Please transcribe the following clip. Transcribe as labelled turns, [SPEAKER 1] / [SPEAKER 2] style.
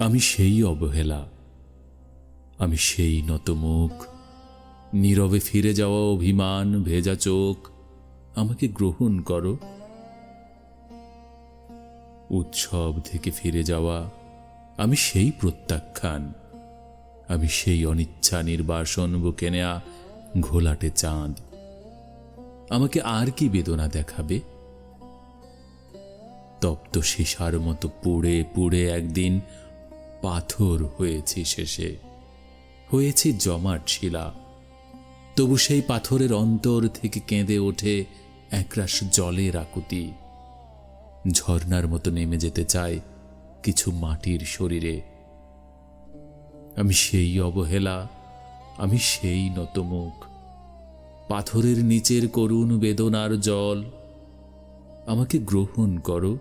[SPEAKER 1] আমি সেই অবহেলা, আমি সেই নতমুখ। নীরবে ফিরে যাওয়া অভিমান, ভেজা চোখ, আমাকে গ্রহণ করো। উৎসব থেকে ফিরে যাওয়া, আমি সেই প্রত্যাখ্যান, আমি সেই অনিচ্ছা নির্বাসন বুকে নেয়া ঘোলাটে চাঁদ। আমাকে আর কি বেদনা দেখাবে? তপ্ত সীসার মতো পুড়ে পুড়ে একদিন পাথর হয়েছি শেষে, হয়েছি জমাট শিলা। তবু সেই পাথরের অন্তর থেকে কেঁদে ওঠে একরাশ জলের আকুতি। ঝর্ণার মতো নেমে যেতে চায় কিছু মাটির শরীরে। আমি সেই অবহেলা, আমি সেই নতমুখ। পাথরের নিচের করুণ বেদনার জল, আমাকে গ্রহণ করো।